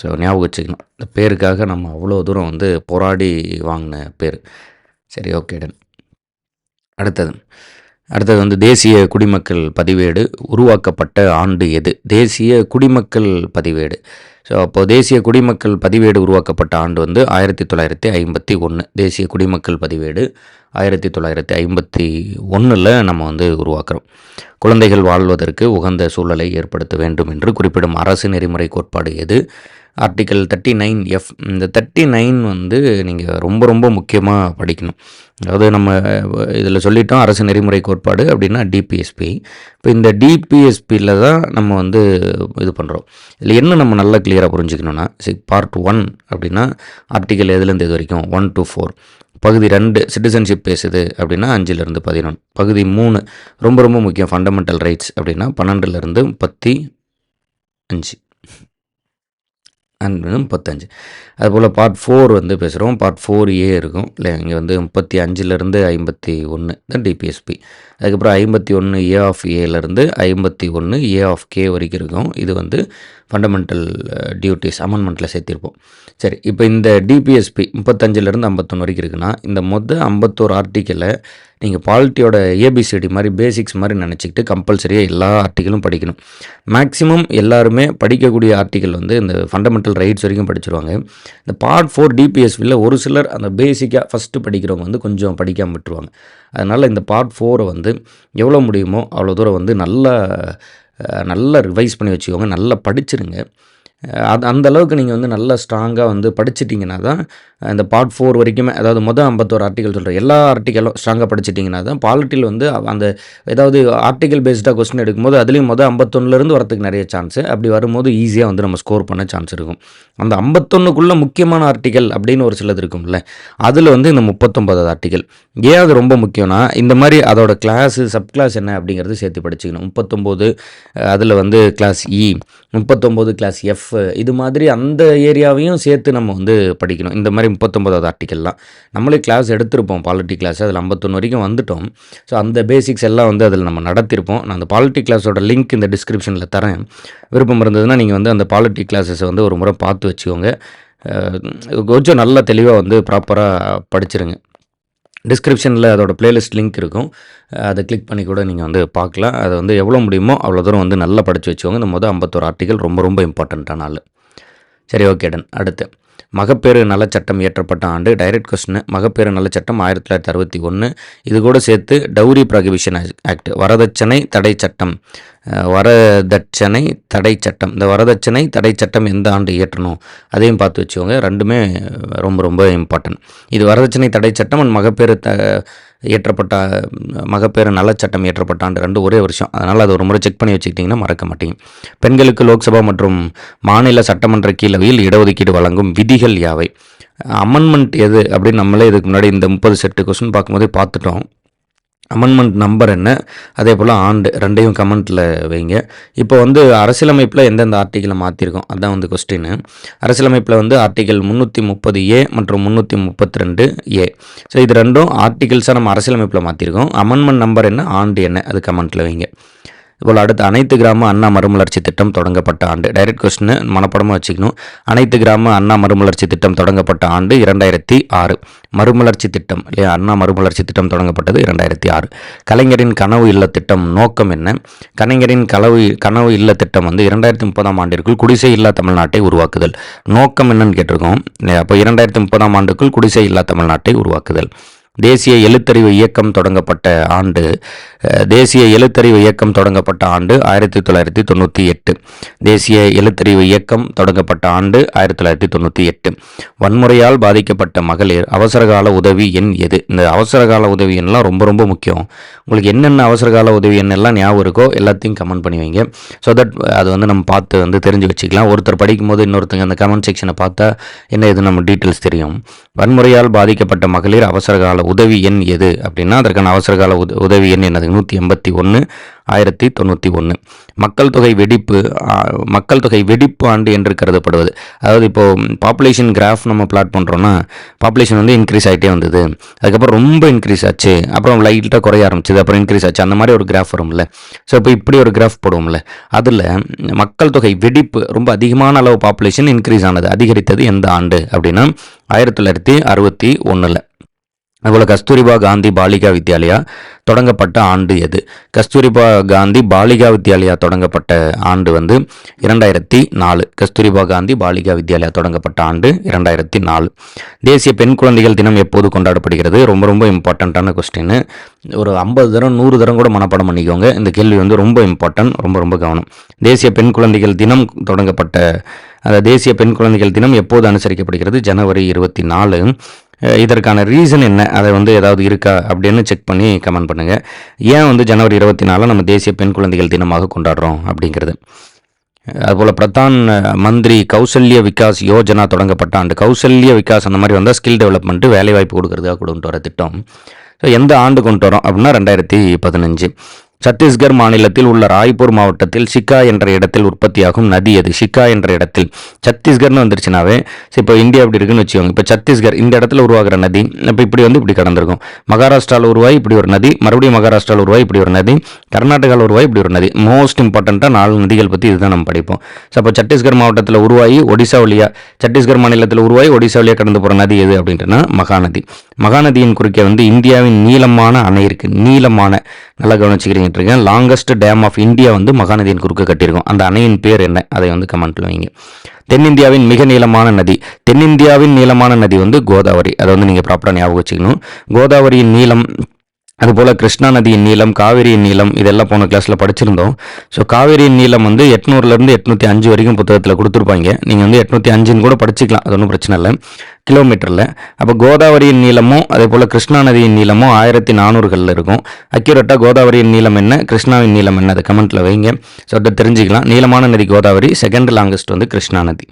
ஸோ ஞாபகம் வச்சுக்கணும். இந்த பேருக்காக நம்ம அவ்வளோ தூரம் வந்து போராடி வாங்கின பேர். சரி ஓகே டன் அடுத்தது. அடுத்தது வந்து தேசிய குடிமக்கள் பதிவேடு. உருவாக்கப்பட்ட ஆண்டு எது? தேசிய குடிமக்கள் பதிவேடு. ஸோ அப்போது தேசிய குடிமக்கள் பதிவேடு உருவாக்கப்பட்ட ஆண்டு வந்து ஆயிரத்தி தொள்ளாயிரத்தி ஐம்பத்தி ஒன்று தேசிய குடிமக்கள் பதிவேடு ஆயிரத்தி தொள்ளாயிரத்தி ஐம்பத்தி ஒன்றில் நம்ம வந்து உருவாக்குறோம். குழந்தைகள் வாழ்வதற்கு உகந்த சூழலை ஏற்படுத்த வேண்டும் என்று குறிப்பிடும் அரசு நெறிமுறை கோட்பாடு எது? ஆர்டிக்கல் தேர்ட்டி நைன் எஃப் இந்த தேர்ட்டி நைன் வந்து நீங்கள் ரொம்ப ரொம்ப முக்கியமாக படிக்கணும். அதாவது நம்ம இதில் சொல்லிட்டோம் அரசு நெறிமுறை கோட்பாடு அப்படின்னா டிபிஎஸ்பி இப்போ இந்த டிபிஎஸ்பியில் தான் நம்ம வந்து இது பண்ணுறோம் இதில் என்ன நம்ம நல்லா கிளியராக புரிஞ்சுக்கணுன்னா சரி பார்ட் ஒன் அப்படின்னா ஆர்டிக்கல் எதுலேருந்து இது வரைக்கும்? ஒன் டு ஃபோர் பகுதி ரெண்டு சிட்டிசன்ஷிப் பேசுது அப்படின்னா அஞ்சுலேருந்து பதினொன்று. பகுதி மூணு ரொம்ப ரொம்ப முக்கியம் ஃபண்டமெண்டல் ரைட்ஸ் அப்படின்னா பன்னெண்டுலேருந்து பத்தி அஞ்சு. அண்ட் முப்பத்தஞ்சு. அதுபோல் பார்ட் ஃபோர் வந்து பேசுகிறோம் பார்ட் ஃபோர் ஏ இருக்கும். இல்லை இங்கே வந்து முப்பத்தி அஞ்சுலேருந்து ஐம்பத்தி ஒன்று தான் டிபிஎஸ்பி அதுக்கப்புறம் ஐம்பத்தி ஒன்று ஏ ஆஃப் ஏலேருந்து ஐம்பத்தி ஒன்று ஏ ஆஃப் கே வரைக்கும் இருக்கும். இது வந்து ஃபண்டமெண்டல் டியூட்டிஸ் அமெண்ட்மெண்ட்டில் சேர்த்திருப்போம். சரி இப்போ இந்த டிபிஎஸ்பி முப்பத்தஞ்சிலேருந்து ஐம்பத்தொன்று வரைக்கும் இருக்குன்னா இந்த மொதல் ஐம்பத்தோரு ஆர்டிக்கலை நீங்கள் பாலிட்டியோட ஏபிசிடி மாதிரி பேசிக்ஸ் மாதிரி நினச்சிக்கிட்டு கம்பல்சரியாக எல்லா ஆர்டிக்கலும் படிக்கணும். மேக்ஸிமம் எல்லாருமே படிக்கக்கூடிய ஆர்டிக்கல் வந்து இந்த ஃபண்டமெண்டல் ரைட்ஸ் வரைக்கும் படிச்சிருவாங்க. இந்த பார்ட் ஃபோர் டிபிஎஸ்பியில் ஒரு சிலர் அந்த பேசிக்காக ஃபஸ்ட்டு படிக்கிறவங்க வந்து கொஞ்சம் படிக்காமல் விட்டுருவாங்க. அதனால் இந்த பார்ட் ஃபோரை வந்து எவ்வளோ முடியுமோ அவ்வளோ தூரம் வந்து நல்லா நல்லா ரிவைஸ் பண்ணி வச்சுக்கோங்க. நல்லா படிச்சிருங்க. அது அந்த அளவுக்கு நீங்கள் வந்து நல்லா ஸ்ட்ராங்காக வந்து படிச்சிட்டிங்கன்னா தான் இந்த பார்ட் ஃபோர் வரைக்குமே அதாவது மொதல் ஐம்பத்தோரு ஆர்டிகல் சொல்கிற எல்லா ஆர்டிக்கலும் ஸ்ட்ராங்காக படிச்சிட்டிங்கன்னா தான் பாலிட்டியில் வந்து அந்த ஏதாவது ஆர்டிகல் பேஸ்டாக கொஸ்டின் எடுக்கும்போது அதுலேயும் மொதல் ஐம்பத்தொன்னுலேருந்து வரதுக்கு நிறைய சான்ஸு அப்படி வரும்போது ஈஸியாக வந்து நம்ம ஸ்கோர் பண்ண சான்ஸ் இருக்கும். அந்த ஐம்பத்தொன்னுக்குள்ளே முக்கியமான ஆர்டிக்கல் அப்படின்னு ஒரு சிலது இருக்கும்ல அதில் வந்து இந்த முப்பத்தொம்பதாவது ஆர்டிக்கல் ஏன் அது ரொம்ப முக்கியம்னா இந்த மாதிரி அதோட கிளாஸு சப் கிளாஸ் என்ன அப்படிங்கிறது சேர்த்து படிச்சுக்கணும். முப்பத்தொம்போது அதில் வந்து கிளாஸ் இ e, முப்பத்தொம்போது கிளாஸ் எஃப் இது மாதிரி அந்த ஏரியாவையும் சேர்த்து நம்ம வந்து படிக்கணும். இந்த மாதிரி முப்பத்தொம்போதாவது ஆர்டிக்கல்லாம் நம்மளே கிளாஸ் எடுத்திருப்போம் பாலிட்டி கிளாஸ் அதில் ஐம்பத்தொன்று வரைக்கும் வந்துட்டோம். ஸோ அந்த பேசிக்ஸ் எல்லாம் வந்து அதில் நம்ம நடத்திருப்போம். நான் அந்த பாலிட்டி கிளாஸோட லிங்க் இந்த டிஸ்கிரிப்ஷனில் தரேன். விருப்பம் இருந்ததுன்னா நீங்கள் வந்து அந்த பாலிட்டி கிளாஸஸை வந்து ஒரு முறை பார்த்து வச்சுக்கோங்க. கொஞ்சம் நல்லா தெளிவாக வந்து ப்ராப்பராக படிச்சிருங்க. டிஸ்கிரிப்ஷனில் அதோட பிளேலிஸ்ட் லிங்க் இருக்கும். அதை கிளிக் பண்ணி கூட நீங்கள் வந்து பார்க்கலாம். அதை வந்து எவ்வளோ முடியுமோ அவ்வளோ தூரம் வந்து நல்லா படித்து வச்சுக்கோங்க. இந்த மொதல் ஐம்பத்தோரு ஆர்டிக்கல் ரொம்ப ரொம்ப இம்பார்ட்டண்ட்டான நாள் சரி ஓகே டன் அடுத்து. மகப்பேறு நலச்சட்டம் இயற்றப்பட்ட ஆண்டு டைரக்ட் கொஸ்டின் மகப்பேறு நலச்சட்டம் ஆயிரத்தி தொள்ளாயிரத்தி அறுபத்தி ஒன்று இது கூட சேர்த்து டவுரி ப்ரொகிபிஷன் ஆக்ட் வரதட்சணை தடை சட்டம். வரதட்சணை தடை சட்டம். இந்த வரதட்சணை தடை சட்டம் எந்த ஆண்டு இயற்றணும்? அதையும் பார்த்து வச்சுக்கோங்க. ரெண்டுமே ரொம்ப ரொம்ப இம்பார்ட்டன்ட் இது வரதட்சணை தடை சட்டம் அண்ட் மகப்பேறு த இயற்றப்பட்ட மகப்பேறு நலச்சட்டம் இயற்றப்பட்ட ஆண்டு ரெண்டு ஒரே வருஷம். அதனால் அது ஒரு முறை செக் பண்ணி வச்சுக்கிட்டிங்கன்னா மறக்க மாட்டீங்க. பெண்களுக்கு லோக்சபா மற்றும் மாநில சட்டமன்ற கீழவையில் இடஒதுக்கீடு வழங்கும் விதிகள் யாவை? அமெண்ட்மெண்ட் எது அப்படின்னு நம்மளே இதுக்கு முன்னாடி இந்த முப்பது செட்டு கொஸ்டின் பார்க்கும்போதே பார்த்துட்டோம். அமெண்ட்மெண்ட் நம்பர் என்ன? அதே போல் ஆண்டு ரெண்டையும் கமெண்ட்டில் வைங்க. இப்போ வந்து அரசியலமைப்பில் எந்தெந்த ஆர்டிக்கலை மாற்றிருக்கோம் அதுதான் வந்து கொஸ்டின் அரசியலமைப்பில் வந்து ஆர்டிக்கல் முந்நூற்றி முப்பது ஏ மற்றும் முந்நூற்றி முப்பத்தி ரெண்டு ஏ ஸோ இது ரெண்டும் ஆர்டிகல்ஸாக நம்ம அரசியலமைப்பில் மாற்றிருக்கோம் அமெண்ட்மெண்ட் நம்பர் என்ன? ஆண்டு என்ன? அது கமெண்ட்டில் வைங்க. அதுபோல் அடுத்து அனைத்து கிராம அண்ணா மறுமலர்ச்சி திட்டம் தொடங்கப்பட்ட ஆண்டு. டைரக்ட் கொஸ்டின் மனப்படமாக வச்சுக்கணும். அனைத்து கிராம அண்ணா மறுமலர்ச்சி திட்டம் தொடங்கப்பட்ட ஆண்டு இரண்டாயிரத்தி ஆறு. மறுமலர்ச்சி திட்டம் இல்லையா? அண்ணா மறுமலர்ச்சி திட்டம் தொடங்கப்பட்டது இரண்டாயிரத்தி ஆறு. கலைஞரின் கனவு இல்ல திட்டம் நோக்கம் என்ன? கலைஞரின் கனவு கனவு இல்ல திட்டம் வந்து இரண்டாயிரத்தி முப்பதாம் ஆண்டிற்குள் குடிசை இல்லா தமிழ்நாட்டை உருவாக்குதல். நோக்கம் என்னன்னு கேட்டிருக்கோம் அப்போ இரண்டாயிரத்தி முப்பதாம் ஆண்டுக்குள் குடிசை இல்லா தமிழ்நாட்டை உருவாக்குதல். தேசிய எழுத்தறிவு இயக்கம் தொடங்கப்பட்ட ஆண்டு தேசிய எழுத்தறிவு இயக்கம் தொடங்கப்பட்ட ஆண்டு ஆயிரத்தி தொள்ளாயிரத்தி தொண்ணூற்றி எட்டு. தேசிய எழுத்தறிவு இயக்கம் தொடங்கப்பட்ட ஆண்டு ஆயிரத்தி தொள்ளாயிரத்தி தொண்ணூற்றி எட்டு. வன்முறையால் பாதிக்கப்பட்ட மகளிர் அவசரகால உதவி எண் எது? இந்த அவசரகால உதவி எண்ணெலாம் ரொம்ப ரொம்ப முக்கியம். உங்களுக்கு என்னென்ன அவசரகால உதவி எண் எல்லாம் ஞாபகம் இருக்கோ எல்லாத்தையும் கமெண்ட் பண்ணி வைங்க. ஸோ தட் அது வந்து நம்ம பார்த்து வந்து தெரிஞ்சு வச்சுக்கலாம். ஒருத்தர் படிக்கும்போது இன்னொருத்தங்க அந்த கமெண்ட் செக்ஷனை பார்த்தா என்ன இது நம்ம டீட்டெயில்ஸ் தெரியும். வன்முறையால் பாதிக்கப்பட்ட மகளிர் அவசரகால உதவி எண் எது அப்படின்னா அதற்கான அவசரகால உத உதவி எண் என்னது? நூற்றி எண்பத்தி ஒன்று ஆயிரத்தி தொண்ணூற்றி ஒன்று மக்கள் தொகை வெடிப்பு மக்கள் தொகை வெடிப்பு ஆண்டு என்று கருதப்படுவது. அதாவது இப்போது பாப்புலேஷன் கிராஃப் நம்ம பிளாட் பண்ணுறோன்னா பாப்புலேஷன் வந்து இன்க்ரீஸ் ஆகிட்டே வந்தது. அதுக்கப்புறம் ரொம்ப இன்க்ரீஸ் ஆச்சு. அப்புறம் லைட்டாக குறைய ஆரம்பிச்சது. அப்புறம் இன்க்ரீஸ் ஆச்சு. அந்த மாதிரி ஒரு கிராஃப் வரும்ல. ஸோ இப்போ இப்படி ஒரு கிராஃப் போடுவோம்ல. அதில் மக்கள் தொகை வெடிப்பு ரொம்ப அதிகமான அளவு பாப்புலேஷன் இன்க்ரீஸ் ஆனது அதிகரித்தது எந்த ஆண்டு அப்படின்னா ஆயிரத்தி தொள்ளாயிரத்தி அறுபத்தி ஒன்றில் அதுபோல் கஸ்தூரிபா காந்தி பாலிகா வித்யாலயா தொடங்கப்பட்ட ஆண்டு எது? கஸ்தூரிபா காந்தி பாலிகா வித்யாலயா தொடங்கப்பட்ட ஆண்டு வந்து இரண்டாயிரத்தி நாலு கஸ்தூரிபா காந்தி பாலிகா வித்யாலயா தொடங்கப்பட்ட ஆண்டு இரண்டாயிரத்தி நாலு தேசிய பெண் குழந்தைகள் தினம் எப்போது கொண்டாடப்படுகிறது? ரொம்ப ரொம்ப இம்பார்ட்டண்ட்டான கொஸ்டின் ஒரு ஐம்பது தரம் நூறு தரம் கூட மனப்பாடம் பண்ணிக்கோங்க. இந்த கேள்வி வந்து ரொம்ப இம்பார்ட்டன்ட் ரொம்ப ரொம்ப கவனம். தேசிய பெண் குழந்தைகள் தினம் தொடங்கப்பட்ட அந்த தேசிய பெண் குழந்தைகள் தினம் எப்போது அனுசரிக்கப்படுகிறது? ஜனவரி இருபத்தி நாலு இதற்கான ரீசன் என்ன? அதை வந்து ஏதாவது இருக்கா? அப்படின்னு செக் பண்ணி கமெண்ட் பண்ணுங்கள் ஏன் வந்து ஜனவரி இருபத்தி நாலு நம்ம தேசிய பெண் குழந்தைகள் தினமாக கொண்டாடுறோம் அப்படிங்கிறது. அதுபோல் பிரதான் மந்திரி கௌசல்ய விகாஸ் யோஜனா தொடங்கப்பட்ட ஆண்டு. கௌசல்ய விகாஸ் அந்த மாதிரி வந்தால் ஸ்கில் டெவலப்மெண்ட்டு வேலைவாய்ப்பு கொடுக்குறதுக்காக கொண்டு வர திட்டம். ஸோ எந்த ஆண்டு கொண்டு வரோம் அப்படின்னா ரெண்டாயிரத்தி பதினஞ்சு. சத்தீஸ்கர் மாநிலத்தில் உள்ள ராய்ப்பூர் மாவட்டத்தில் ஷிக்கா என்ற இடத்தில் உற்பத்தியாகும் நதி அது சிக்கா என்ற இடத்தில். சத்தீஸ்கர்னு வந்துருச்சுனாவே இப்போ இந்தியா அப்படி இருக்குன்னு வச்சுக்கோங்க. இப்போ சத்தீஸ்கர் இந்த இடத்துல உருவாகிற நதி இப்போ இப்படி வந்து இப்படி கடந்திருக்கும். மகாராஷ்டிராவில் உருவாய் இப்படி ஒரு நதி மறுபடியும் மகாராஷ்டிராவில் உருவாய் இப்படி ஒரு நதி கர்நாடகாவில் உருவாய் இப்படி ஒரு நதி. மோஸ்ட் இம்பார்ட்டண்ட்டாக நாலு நதிகள் பற்றி இதுதான் நம்ம படிப்போம். ஸோ அப்போ சத்தீஸ்கர் மாவட்டத்தில் உருவாகி ஒடிசா வழியா சத்தீஸ்கர் மாநிலத்தில் உருவாகி ஒடிசா வழியா கடந்து போகிற நதி எது அப்படின்ட்டுனா மகாநதி. மகாநதியின் குறுக்கே வந்து இந்தியாவின் நீளமான அணை இருக்கு. நீளமான நல்லா கவனிச்சுக்கிறீங்க. கேட்டிருக்கேன் லாங்கஸ்ட் டேம் ஆஃப் இந்தியா வந்து மகாநதியின் குறுக்கு கட்டியிருக்கோம். அந்த அணையின் பேர் என்ன? அதை வந்து கமெண்ட்ல வைங்க. தென்னிந்தியாவின் மிக நீளமான நதி. தென்னிந்தியாவின் நீளமான நதி வந்து கோதாவரி. அதை வந்து நீங்கள் ப்ராப்பராக ஞாபகம் வச்சுக்கணும். கோதாவரியின் நீளம் அதுபோல் கிருஷ்ணா நதியின் நீளம் காவேரியின் நீளம் இதெல்லாம் போன கிளாஸில் படிச்சிருந்தோம். ஸோ காவேரியின் நீளம் வந்து எட்நூறுலேருந்து எட்நூற்றி அஞ்சு வரைக்கும் புத்தகத்தில் கொடுத்துருப்பாங்க. நீங்கள் வந்து எட்நூற்றி அஞ்சுன்னு கூட படிச்சுக்கலாம் அது ஒன்றும் பிரச்சனை இல்லை. கிலோமீட்டரில். அப்போ கோதாவரியின் நீளமும் அதே போல் கிருஷ்ணா நதியின் நீளமும் ஆயிரத்தி நானூறுகளில் இருக்கும். அக்யூரட்டாக கோதாவரியின் நீளம் என்ன கிருஷ்ணாவின் நீளம் என்ன அதை கமெண்ட்டில் வைங்க. ஸோ அதை தெரிஞ்சுக்கலாம். நீளமான நதி கோதாவரி செகண்ட் லாங்கஸ்ட் வந்து கிருஷ்ணா நதி.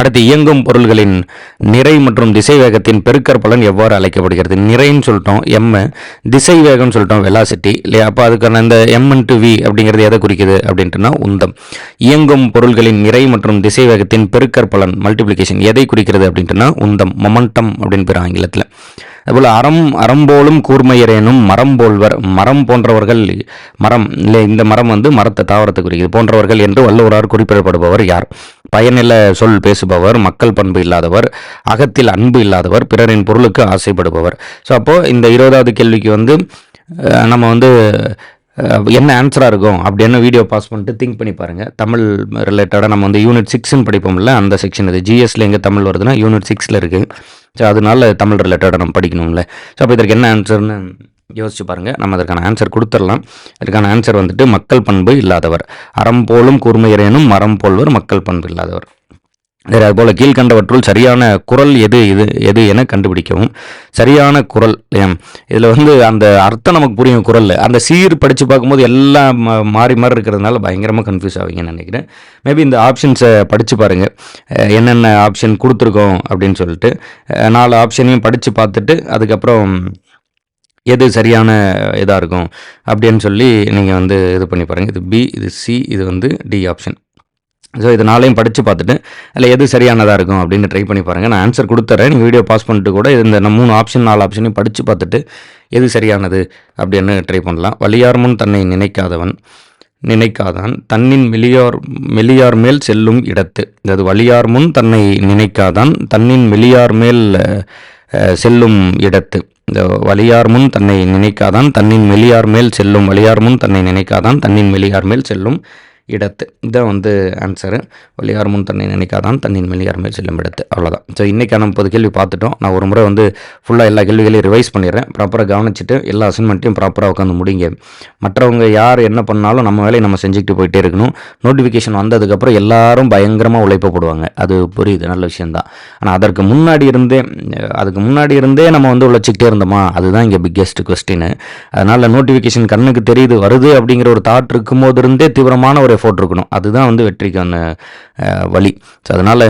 அடுத்து இயங்கும் பொருள்களின் நிறை மற்றும் திசை வேகத்தின் பெருக்கற் பலன் எவ்வாறு அழைக்கப்படுகிறது? நிறைன்னு சொல்லிட்டோம் எம்மு திசை வேகம்னு சொல்லிட்டோம் வெலாசிட்டி இல்லையா? அப்போ அதுக்கான இந்த எம் டு வி அப்படிங்கிறது எதை குறிக்குது அப்படின்ட்டுனா உந்தம். இயங்கும் பொருள்களின் நிறை மற்றும் திசை வேகத்தின் பெருக்கற் பலன் மல்டிப்ளிகேஷன் எதை குறிக்கிறது அப்படின்ட்டுனா உந்தம் மொமெண்டம் அப்படின்னு பேர் ஆங்கிலத்தில். அதுபோல் அறம் அறம்போலும் கூர்மையரேனும் மரம் போல்வர் மரம் போன்றவர்கள் மரம் இல்லை இந்த மரம் வந்து மரத்தை தாவரத்தை குறிக்கிறது போன்றவர்கள் என்று வள்ளுவரார் குறிப்பிடப்படுபவர் யார்? பயனில சொல் பேசுபவர் மக்கள் பண்பு இல்லாதவர் அகத்தில் அன்பு இல்லாதவர் பிறரின் பொருளுக்கு ஆசைப்படுபவர். ஸோ அப்போது இந்த இருபதாவது கேள்விக்கு வந்து நம்ம வந்து என்ன ஆன்சராக இருக்கும் அப்படின்னு வீடியோ பாஸ் பண்ணிட்டு திங்க் பண்ணி பாருங்கள் தமிழ் ரிலேட்டடாக நம்ம வந்து யூனிட் சிக்ஸ்ன்னு படிப்போம்ல அந்த செக்ஷன் இது. ஜிஎஸ்ல எங்கே தமிழ் வருதுன்னா யூனிட் சிக்ஸில் இருக்குது ஸோ அதனால தமிழ் ரிலேட்டடாக நம்ம படிக்கணும்ல. ஸோ அப்போ இதற்கு என்ன ஆன்சர்னு யோசிச்சு பாருங்கள் நம்ம அதற்கான ஆன்சர் கொடுத்துடலாம். இதற்கான ஆன்சர் வந்துட்டு மக்கள் பண்பு இல்லாதவர். அறம் போலும் கூர்மையரேனும் மரம் போல்வர் மக்கள் பண்பு இல்லாதவர். வேறு அதுபோல் கீழ்கண்டவற்றுள் சரியான குரல் எது இது எது என கண்டுபிடிக்கவும். சரியான குரல் இதில் வந்து அந்த அர்த்தம் நமக்கு புரியும் குரல். அந்த சீர் படித்து பார்க்கும்போது எல்லாம் மா- மாறி மாறி இருக்கிறதுனால பயங்கரமாக கன்ஃபியூஸ் ஆவீங்கன்னு நினைக்கிறேன். மேபி இந்த ஆப்ஷன்ஸை படித்து பாருங்கள் என்னென்ன ஆப்ஷன் கொடுத்துருக்கோம் அப்படின்னு சொல்லிட்டு. நாலு ஆப்ஷனையும் படித்து பார்த்துட்டு அதுக்கப்புறம் எது சரியான இதாக இருக்கும் அப்படின்னு சொல்லி நீங்கள் வந்து இது பண்ணி பாருங்கள் இது பி இது சி இது வந்து டி ஆப்ஷன் ஸோ இது நாளையும் படித்து பார்த்துட்டு அதில் எது சரியானதாக இருக்கும்? அப்படின்னு ட்ரை பண்ணி பாருங்கள் நான் ஆன்சர் கொடுத்துட்றேன் நீங்கள் வீடியோ பாஸ் பண்ணிட்டு கூட இந்த மூணு ஆப்ஷன் நாலு ஆப்ஷனையும் படித்து பார்த்துட்டு எது சரியானது? அப்படின்னு ட்ரை பண்ணலாம். வலியார் முன் தன்னை நினைக்காதவன் நினைக்காதான் தன்னின் மெலியார் மெலியார் மேல் செல்லும் இடத்து. அதாவது வலியார் முன் தன்னை நினைக்காதான் தன்னின் மெலியார் மேல் செல்லும் இடத்து. இந்த வலியார் முன் தன்னை நினைக்காதான் தன்னின் மெலியார் மேல் செல்லும் வலியார் முன் தன்னை நினைக்காதான் தன்னின் மெலியார் மேல் செல்லும். இடத்து. இதான் வந்து ஆன்சரு வலியார் முன் தன்னை நினைக்காதான் தன்னின் மெலியார் மேல் செல்லும் இடத்து. அவ்வளோதான் ஸோ இன்றைக்கான முப்பது கேள்வி பார்த்துட்டோம். நான் ஒரு முறை வந்து ஃபுல்லாக எல்லா கேள்விகளையும் ரிவைஸ் பண்ணிடுறேன். ப்ராப்பராக கவனிச்சுட்டு எல்லா அசைன்மெண்ட்டையும் ப்ராப்பராக உட்காந்து முடிங்க. மற்றவங்க யார் என்ன பண்ணாலும் நம்ம வேலையை நம்ம செஞ்சுக்கிட்டு போயிட்டே இருக்கணும். நோட்டிஃபிகேஷன் வந்ததுக்கப்புறம் எல்லாரும் பயங்கரமாக உழைப்ப போடுவாங்க. அது புரியுது. நல்ல விஷயந்தான் ஆனால் அதற்கு முன்னாடி இருந்தே அதுக்கு முன்னாடி இருந்தே நம்ம வந்து உழைச்சிக்கிட்டே இருந்தோமா? அதுதான் இங்கே பிக்கெஸ்ட் கொஸ்டின் அதனால் நோட்டிஃபிகேஷன் கண்ணுக்கு தெரியுது வருது அப்படிங்கிற ஒரு தாட் இருக்கும்போது இருந்தே தீவிரமான ஒரு எஃபோர்ட் இருக்கணும் அதுதான் வந்து வெற்றிக்கான வழி. ஸோ அதனால்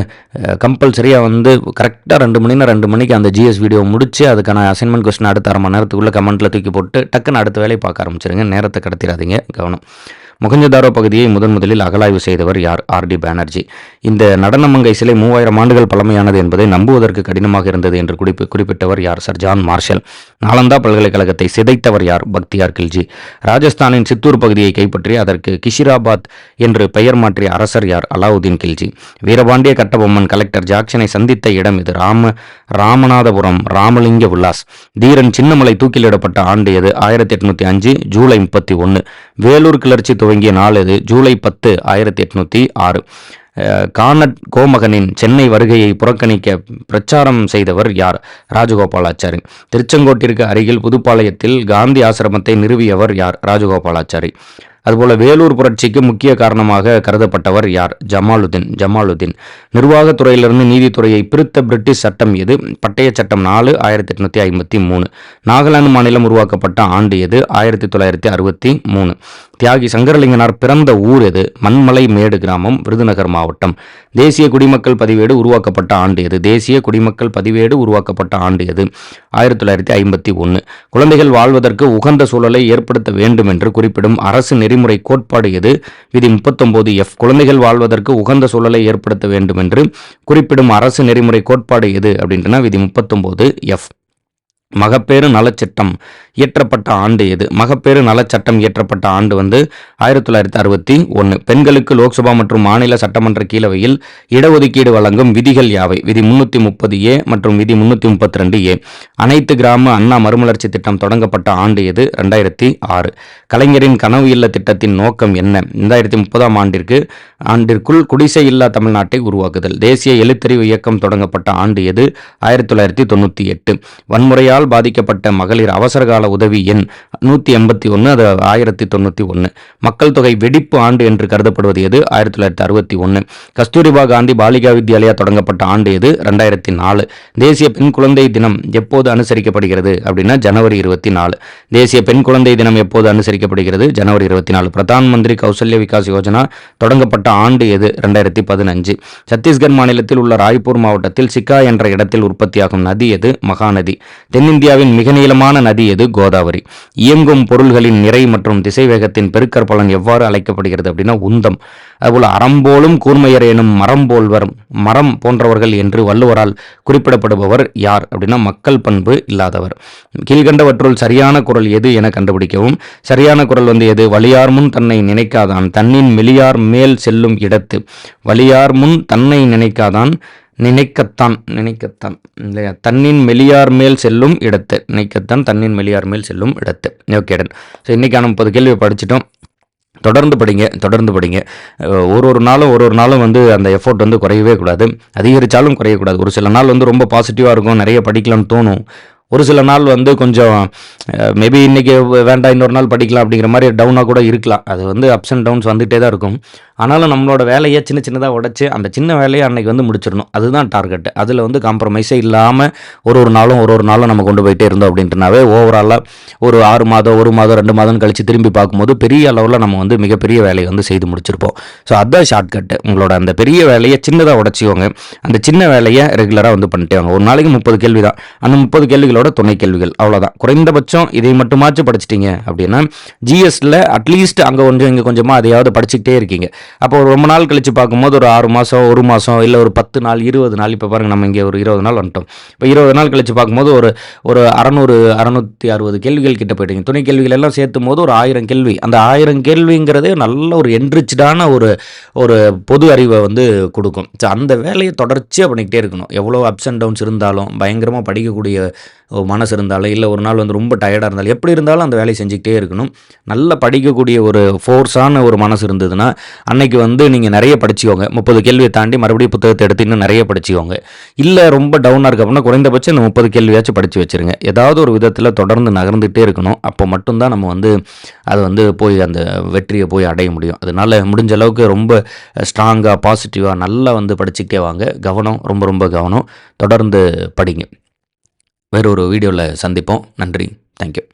கம்பல்சரியாக வந்து கரெக்டாக ரெண்டு மணினா ரெண்டு மணிக்கு அந்த ஜிஎஸ் வீடியோ முடிச்சு அதுக்கான அசைன்மெண்ட் கொஸ்டின் அடுத்த அரை மணி நேரத்துக்குள்ளே கமெண்ட்டில் தூக்கி போட்டு டக்குன்னு அடுத்த வேலையை பார்க்க ஆரம்பிச்சிருங்க. நேரத்தை கடத்திடாதீங்க. கவனம். முகஞ்சதாரோ பகுதியை முதன் முதலில் அகலாய்வு செய்தவர் யார்? R D Banerjee. இந்த நடனமங்கை சிலை மூவாயிரம் ஆண்டுகள் பழமையானது என்பதை நம்புவதற்கு கடினமாக இருந்தது என்று குறிப்பு குறிப்பிட்டவர் யார்? சர். John Marshall. நாலந்தா பல்கலைக்கழகத்தை சிதைத்தவர் யார்? பக்தியார் கில்ஜி. ராஜஸ்தானின் சித்தூர் பகுதியை கைப்பற்றி அதற்கு கிஷிராபாத் என்று பெயர் மாற்றிய அரசர் யார்? அலாவுதீன் கில்ஜி. வீரபாண்டிய கட்டபொம்மன் கலெக்டர் ஜாக்சனை சந்தித்த இடம் இது. ராம ராமநாதபுரம் ராமலிங்க உல்லாஸ். தீரன் சின்னமலை தூக்கிலிடப்பட்ட ஆண்டு எது? ஆயிரத்தி எட்நூத்தி அஞ்சு ஜூலை முப்பத்தி ஒன்று வேலூர் கிளர்ச்சி துவங்கிய நாள் இது ஜூலை பத்து ஆயிரத்தி எட்நூத்தி ஆறு. கானட் கோமகனின் சென்னை வருகையை புறக்கணிக்க பிரச்சாரம் செய்தவர் யார்? ராஜகோபாலாச்சாரி. திருச்செங்கோட்டிற்கு அருகில் புதுப்பாளையத்தில் காந்தி ஆசிரமத்தை நிறுவியவர் யார்? ராஜகோபாலாச்சாரி. அதுபோல் வேலூர் புரட்சிக்கு முக்கிய காரணமாக கருதப்பட்டவர் யார்? ஜமாலுதீன் ஜமாலுதீன். நிர்வாகத்துறையிலிருந்து நீதித்துறையை பிரித்த பிரிட்டிஷ் சட்டம் எது? பட்டய சட்டம் நாலு ஆயிரத்தி எட்நூத்தி ஐம்பத்தி மூணு. நாகாலாந்து மாநிலம் உருவாக்கப்பட்ட ஆண்டு எது? ஆயிரத்தி தொள்ளாயிரத்தி அறுபத்தி மூணு. தியாகி சங்கரலிங்கனார் பிறந்த ஊர் எது? மண்மலை மேடு கிராமம் விருதுநகர் மாவட்டம். தேசிய குடிமக்கள் பதிவேடு உருவாக்கப்பட்ட ஆண்டு எது? தேசிய குடிமக்கள் பதிவேடு உருவாக்கப்பட்ட ஆண்டு எது? ஆயிரத்தி தொள்ளாயிரத்தி ஐம்பத்தி ஒன்று குழந்தைகள் வாழ்வதற்கு உகந்த சூழலை ஏற்படுத்த வேண்டும் என்று குறிப்பிடும் அரசு நெறிமுறை கோட்பாடு எது? விதி முப்பத்தொன்பது எஃப் குழந்தைகள் வாழ்வதற்கு உகந்த சூழலை ஏற்படுத்த வேண்டும் என்று குறிப்பிடும் அரசு நெறிமுறை கோட்பாடு எது? அப்படின்றனா விதி முப்பத்தொன்பது எஃப் மகப்பேறு நலச்சட்டம் இயற்றப்பட்ட ஆண்டு எது? மகப்பேறு நலச்சட்டம் இயற்றப்பட்ட ஆண்டு வந்து ஆயிரத்தி தொள்ளாயிரத்தி அறுபத்தி ஒன்று பெண்களுக்கு லோக்சபா மற்றும் மாநில சட்டமன்ற கீழவையில் இடஒதுக்கீடு வழங்கும் விதிகள் யாவை? விதி முன்னூற்றி முப்பது ஏ மற்றும் விதி முன்னூற்றி முப்பத்தி ரெண்டு ஏ. அனைத்து கிராம அண்ணா மறுமலர்ச்சி திட்டம் தொடங்கப்பட்ட ஆண்டு எது? ரெண்டாயிரத்தி ஆறு. கலைஞரின் கனவு இல்ல திட்டத்தின் நோக்கம் என்ன? ரெண்டாயிரத்தி முப்பதாம் ஆண்டிற்கு ஆண்டிற்குள் குடிசை இல்லா தமிழ்நாட்டை உருவாக்குதல். தேசிய எழுத்தறிவு இயக்கம் தொடங்கப்பட்ட ஆண்டு எது? ஆயிரத்தி தொள்ளாயிரத்தி தொண்ணூற்றி எட்டு. புயலால் பாதிக்கப்பட்ட மகளிர் அவசரகால உதவி எண் நூற்றி எண்பத்தி ஒன்று அது ஆயிரத்தி தொண்ணூற்றி ஒன்று மக்கள் தொகை வெடிப்பு ஆண்டு என்று கருதப்படுவது எது? ஆயிரத்தி தொள்ளாயிரத்தி அறுபத்தி ஒன்று கஸ்தூரிபா காந்தி பாலிகா வித்யாலயா தொடங்கப்பட்ட ஆண்டு எது? ரெண்டாயிரத்தி நாலு. தேசிய பெண் குழந்தை தினம் எப்போது அனுசரிக்கப்படுகிறது? அப்படின்னா ஜனவரி இருபத்தி நாலு. தேசிய பெண் குழந்தை தினம் எப்போது அனுசரிக்கப்படுகிறது? ஜனவரி இருபத்தி நாலு. பிரதான் மந்திரி கௌசல்ய விகாஸ் யோஜனா தொடங்கப்பட்ட ஆண்டு எது? ரெண்டாயிரத்தி பதினஞ்சு. சத்தீஸ்கர் மாநிலத்தில் உள்ள ராய்ப்பூர் மாவட்டத்தில் சிக்கா என்ற இடத்தில் உற்பத்தியாகும் நதி எது? மகாநதி. தென் தென்னிந்தியாவின் மிக நீளமான நதி எது? கோதாவரி. இயங்கும் பொருள்களின் நிறை மற்றும் திசைவேகத்தின் பெருக்கற்பலன் எவ்வாறு அழைக்கப்படுகிறது அப்படின்னா உந்தம். அதுபோல் அறம்போலும் கூர்மையர் எனும் மரம் போல்வர் மரம் போன்றவர்கள் என்று வள்ளுவரால் குறிப்பிடப்படுபவர் யார் அப்படின்னா மக்கள் பண்பு இல்லாதவர். கீழ்கண்டவற்றுள் சரியான குரல் எது என கண்டுபிடிக்கவும் சரியான குரல் வந்து எது? வலியார் முன் தன்னை நினைக்காதான். தன்னின் மெலியார் மேல் செல்லும் இடத்து. வலியார் முன் தன்னை நினைக்காதான் நினைக்கத்தான் நினைக்கத்தான் இல்லையா? தன்னின் மெலியார் மேல் செல்லும் இடத்து. நினைக்கத்தான் தன்னின் மெலியார் மேல் செல்லும் இடத்து. Okay done. ஸோ இன்றைக்கான முப்பது கேள்வியை படிச்சிட்டோம். தொடர்ந்து படிங்க தொடர்ந்து படிங்க. ஒரு ஒரு நாளும் ஒரு ஒரு நாளும் வந்து அந்த எஃபோர்ட் வந்து குறையவே கூடாது. அதிகரித்தாலும் குறையக்கூடாது. ஒரு சில நாள் வந்து ரொம்ப பாசிட்டிவாக இருக்கும் நிறைய படிக்கலாம்னு தோணும். ஒரு சில நாள் வந்து கொஞ்சம் மேபி இன்றைக்கி வேண்டாம் இன்னொரு நாள் படிக்கலாம் அப்படிங்கிற மாதிரி டவுனாக கூட இருக்கலாம். அது வந்து அப்ஸ் அண்ட் டவுன்ஸ் வந்துகிட்டே தான் இருக்கும். ஆனாலும் நம்மளோட வேலையை சின்ன சின்னதாக உடச்சி அந்த சின்ன வேலையை அன்றைக்கி வந்து முடிச்சிடணும். அதுதான் டார்கெட் அதில் வந்து காம்ப்ரமைஸே இல்லாமல் ஒரு ஒரு நாளும் ஒரு ஒரு நாளும் நம்ம கொண்டு போயிட்டே இருந்தோம் அப்படின்ட்டுனாவே ஓவராலாக ஒரு ஆறு மாதம் ஒரு மாதம் ரெண்டு மாதம் கழித்து திரும்பி பார்க்கும்போது பெரிய அளவில் நம்ம வந்து மிகப்பெரிய வேலையை வந்து செய்து முடிச்சிருப்போம். ஸோ அதுதான் ஷார்ட்கட்டு உங்களோட அந்த பெரிய வேலையை சின்னதாக உடச்சிக்கோங்க. அந்த சின்ன வேலையை ரெகுலராக வந்து பண்ணிட்டே வாங்க. ஒரு நாளைக்கு முப்பது கேள்வி தான் அந்த முப்பது கேள்விகள் கேள்விகளோட துணை கேள்விகள். அவ்வளோதான் குறைந்தபட்சம் இதை மட்டுமாச்சும் படிச்சிட்டிங்க அப்படின்னா ஜிஎஸ்ல அட்லீஸ்ட் அங்கே கொஞ்சம் இங்கே கொஞ்சமாக அதையாவது படிச்சுக்கிட்டே இருக்கீங்க. அப்போ ஒரு ரொம்ப நாள் கழிச்சு பார்க்கும்போது ஒரு ஆறு மாதம் ஒரு மாதம் இல்லை ஒரு பத்து நாள் இருபது நாள் இப்போ பாருங்கள் நம்ம இங்கே ஒரு இருபது நாள் வந்துட்டோம். இப்போ இருபது நாள் கழிச்சு பார்க்கும்போது ஒரு ஒரு அறநூறு அறநூற்றி அறுபது கேள்விகள் கிட்ட போயிட்டீங்க. துணை கேள்விகள் எல்லாம் சேர்த்தும் போது ஒரு ஆயிரம் கேள்வி. அந்த ஆயிரம் கேள்விங்கிறதே நல்ல ஒரு என்ரிச்சான ஒரு ஒரு பொது அறிவை வந்து கொடுக்கும். ஸோ அந்த வேலையை தொடர்ச்சியாக பண்ணிக்கிட்டே இருக்கணும். எவ்வளோ அப்ஸ் அண்ட் டவுன்ஸ் இருந்தாலும் பயங்கரமாக படிக்கக்கூடிய மனசு இருந்தாலும் இல்லை ஒரு நாள் வந்து ரொம்ப டயர்டாக இருந்தாலும் எப்படி இருந்தாலும் அந்த வேலையை செஞ்சுக்கிட்டே இருக்கணும். நல்லா படிக்கக்கூடிய ஒரு ஃபோர்ஸான ஒரு மனசு இருந்ததுன்னா அன்னைக்கு வந்து நீங்கள் நிறைய படிச்சுக்கோங்க. முப்பது கேள்வியை தாண்டி மறுபடியும் புத்தகத்தை எடுத்து இன்னும் நிறைய படிச்சுக்கோங்க. இல்லை ரொம்ப டவுனாக இருக்கு அப்படின்னா குறைந்தபட்சம் இந்த முப்பது கேள்வியாச்சும் படித்து வச்சிருங்க. ஏதாவது ஒரு விதத்தில் தொடர்ந்து நகர்ந்துகிட்டே இருக்கணும். அப்போ மட்டும்தான் நம்ம வந்து அது வந்து போய் அந்த வெற்றியை போய் அடைய முடியும். அதனால முடிஞ்ச அளவுக்கு ரொம்ப ஸ்ட்ராங்காக பாசிட்டிவாக நல்லா வந்து படிச்சுக்கிட்டே வாங்க. கவனம் ரொம்ப ரொம்ப கவனம். தொடர்ந்து படிங்க. வேறு ஒரு வீடியோவில் சந்திப்போம். நன்றி. தேங்க்யூ